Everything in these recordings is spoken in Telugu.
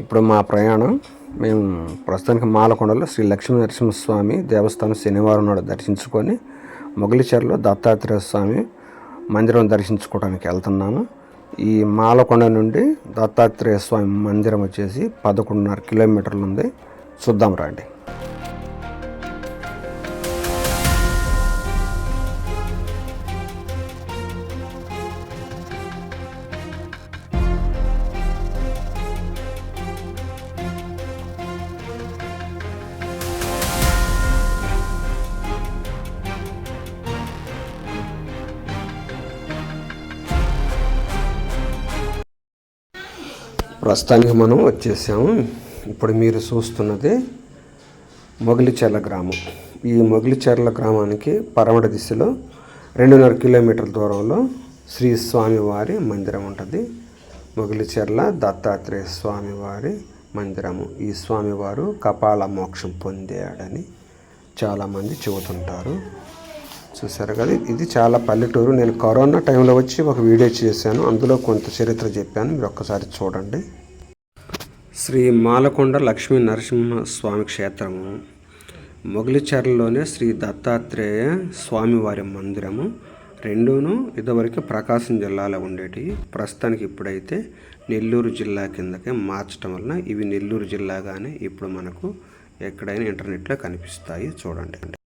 ఇప్పుడు మా ప్రయాణం మేము ప్రస్తుతానికి మాలకొండలో శ్రీ లక్ష్మీ నరసింహస్వామి దేవస్థానం శనివారం నాడు దర్శించుకొని మొగలిచెరలో దత్తాత్రేయ స్వామి మందిరం దర్శించుకోవడానికి వెళ్తున్నాము. ఈ మాలకొండ నుండి దత్తాత్రేయ స్వామి మందిరం వచ్చేసి పదకొండున్నర కిలోమీటర్లు ఉంది. చూద్దాం రండి. ప్రస్తుతానికి మనం వచ్చేసాము ఇప్పుడు మీరు చూస్తున్నది మొగిలిచెర్ల గ్రామం. ఈ మొగిలిచెర్ల గ్రామానికి పరమడ దిశలో రెండున్నర కిలోమీటర్ల దూరంలో శ్రీ స్వామివారి మందిరం ఉంటుంది. మొగిలిచెర్ల దత్తాత్రేయ స్వామివారి మందిరము. ఈ స్వామివారు కపాల మోక్షం పొందాడని చాలామంది చెబుతుంటారు. చూసారు కదా ఇది చాలా పల్లెటూరు. నేను కరోనా టైంలో వచ్చి ఒక వీడియో చేశాను. అందులో కొంత చరిత్ర చెప్పాను. మీరు ఒక్కసారి చూడండి. శ్రీ మాలకొండ లక్ష్మీ నరసింహ స్వామి క్షేత్రము మొగలిచెర్లలోనే శ్రీ దత్తాత్రేయ స్వామివారి మందిరము రెండూను ఇదివరకు ప్రకాశం జిల్లాలో ఉండేటి. ప్రస్తుతానికి ఇప్పుడైతే నెల్లూరు జిల్లా కిందకే మార్చడం వలన ఇవి నెల్లూరు జిల్లాగానే ఇప్పుడు మనకు ఎక్కడైనా ఇంటర్నెట్లో కనిపిస్తాయి. చూడండి.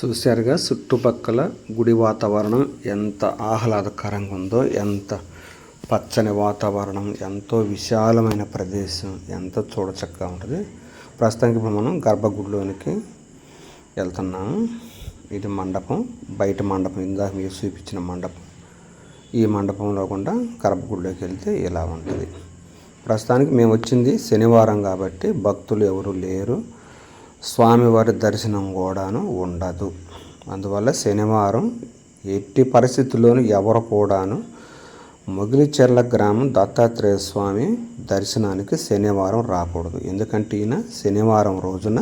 చూశారుగా చుట్టుపక్కల గుడి వాతావరణం ఎంత ఆహ్లాదకరంగా ఉందో ఎంత పచ్చని వాతావరణం ఎంతో విశాలమైన ప్రదేశం ఎంతో చూడచక్కగా ఉంటుంది. ప్రస్తుతానికి ఇప్పుడు మనం గర్భగుడిలోనికి వెళ్తున్నాము. ఇది మండపం బయట మండపం ఇందాక మీరు చూపించిన మండపం. ఈ మండపంలో కూడా గర్భగుడిలోకి వెళ్తే ఇలా ఉంటుంది. ప్రస్తుతానికి మేము వచ్చింది శనివారం కాబట్టి భక్తులు ఎవరు లేరు. స్వామివారి దర్శనం కూడాను ఉండదు. అందువల్ల శనివారం ఎట్టి పరిస్థితుల్లోనూ ఎవరు కూడాను మొగిలిచెర్ల గ్రామం దత్తాత్రేయ స్వామి దర్శనానికి శనివారం రాకూడదు. ఎందుకంటే ఈయన శనివారం రోజున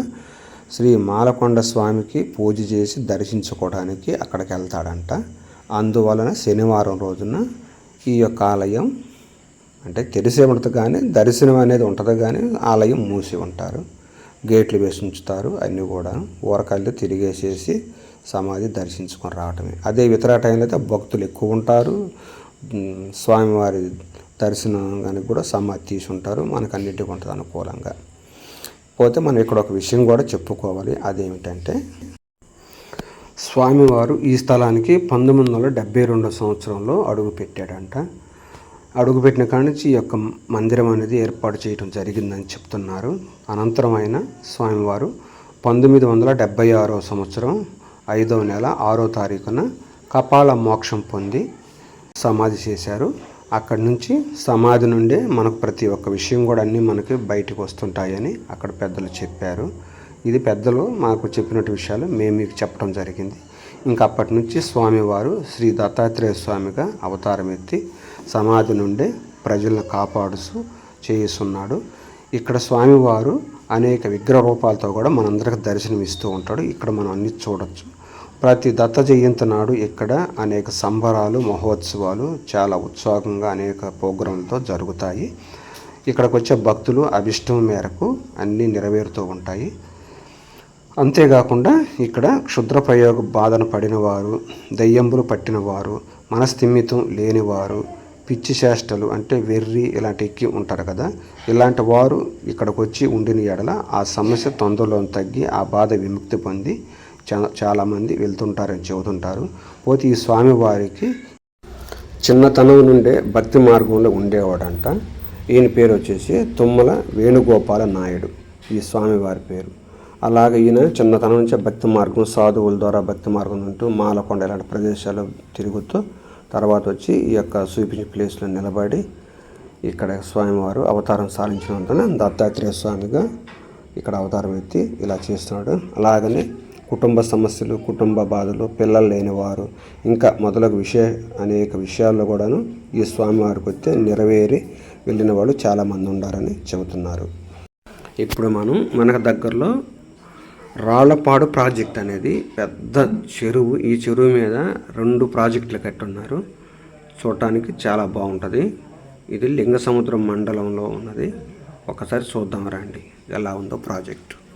శ్రీ మాలకొండ స్వామికి పూజ చేసి దర్శించుకోవడానికి అక్కడికి వెళ్తాడంట. అందువలన శనివారం రోజున ఈ యొక్క ఆలయం అంటే తెరిసే ఉంటుంది కానీ దర్శనం అనేది ఉంటుంది కానీ ఆలయం మూసి ఉంటారు. గేట్లు వేసి ఉంచుతారు అన్నీ కూడా ఊరకాయలు తిరిగేసేసి సమాధి దర్శించుకొని రావటమే. అదే ఇతర టైంలో అయితే భక్తులు ఎక్కువ ఉంటారు. స్వామివారి దర్శనానికి కూడా సమాధి తీసి ఉంటారు. మనకు అన్నిటికీ ఉంటుంది అనుకూలంగా. పోతే మనం ఇక్కడ ఒక విషయం కూడా చెప్పుకోవాలి. అదేమిటంటే స్వామివారు ఈ స్థలానికి పంతొమ్మిది వందల డెబ్బై రెండో సంవత్సరంలో అడుగు పెట్టాడంట. అడుగుపెట్టిన కాడి నుంచి ఈ యొక్క మందిరం అనేది ఏర్పాటు చేయడం జరిగిందని చెప్తున్నారు. అనంతరం ఆయన స్వామివారు పంతొమ్మిది వందల డెబ్బై ఆరో సంవత్సరం ఐదవ నెల ఆరో తారీఖున కపాల మోక్షం పొంది సమాధి చేశారు. అక్కడి నుంచి సమాధి నుండే మనకు ప్రతి ఒక్క విషయం కూడా అన్నీ మనకి బయటకు వస్తుంటాయని అక్కడ పెద్దలు చెప్పారు. ఇది పెద్దలు మాకు చెప్పినట్టు విషయాలు మేము మీకు చెప్పడం జరిగింది. ఇంకా అప్పటి నుంచి స్వామివారు శ్రీ దత్తాత్రేయ స్వామిగా అవతారం ఎత్తి సమాధి నుండే ప్రజలను కాపాడుతూ చేయిస్తున్నాడు ఇక్కడ స్వామివారు అనేక విగ్రహ రూపాలతో కూడా మనందరికి దర్శనం ఇస్తూ ఉంటాడు. ఇక్కడ మనం అన్ని చూడొచ్చు. ప్రతి దత్త జయంతి నాడు ఇక్కడ అనేక సంబరాలు మహోత్సవాలు చాలా ఉత్సాహంగా అనేక ప్రోగ్రాంలతో జరుగుతాయి. ఇక్కడికి వచ్చే భక్తులు అభిష్టం మేరకు అన్నీ నెరవేరుతూ ఉంటాయి. అంతేకాకుండా ఇక్కడ క్షుద్ర ప్రయోగ పడినవారు దయ్యంబులు పట్టినవారు మనస్థిమితం లేనివారు పిచ్చి చేష్టలు అంటే వెర్రి ఇలాంటి ఎక్కి ఉంటారు కదా ఇలాంటి వారు ఇక్కడికి వచ్చి ఉండిన ఎడల ఆ సమస్య తొందరలో తగ్గి ఆ బాధ విముక్తి పొంది చాలా చాలామంది వెళ్తుంటారని చెబుతుంటారు. పోతే ఈ స్వామివారికి చిన్నతనం నుండే భక్తి మార్గంలో ఉండేవాడంట. ఈయన పేరు వచ్చేసి తుమ్మల వేణుగోపాల నాయుడు. ఈ స్వామివారి పేరు. అలాగే ఈయన చిన్నతనం నుంచే భక్తి మార్గం సాధువుల ద్వారా భక్తి మార్గం ఉంటూ మాలకొండ ఇలాంటి ప్రదేశాలు తిరుగుతూ తర్వాత వచ్చి ఈ యొక్క చూపించిన ప్లేస్లో నిలబడి ఇక్కడ స్వామివారు అవతారం సాధించినందున దత్తాత్రేయ స్వామిగా ఇక్కడ అవతారం ఎత్తి ఇలా చేస్తున్నాడు. అలాగనే కుటుంబ సమస్యలు కుటుంబ బాధలు పిల్లలు లేనివారు ఇంకా మొదలగు విషయ అనేక విషయాల్లో కూడాను ఈ స్వామివారికి వస్తే నెరవేరి వెళ్ళిన వాళ్ళు చాలామంది ఉండారని చెబుతున్నారు. ఇప్పుడు మనం మనకు దగ్గరలో రాళ్ళపాడు ప్రాజెక్ట్ అనేది పెద్ద చెరువు. ఈ చెరువు మీద రెండు ప్రాజెక్టులు కట్టున్నారు. చూడటానికి చాలా బాగుంటుంది. ఇది లింగ సముద్రం మండలంలో ఉన్నది. ఒకసారి చూద్దాం రండి. ఎలా ఉందో ప్రాజెక్టు.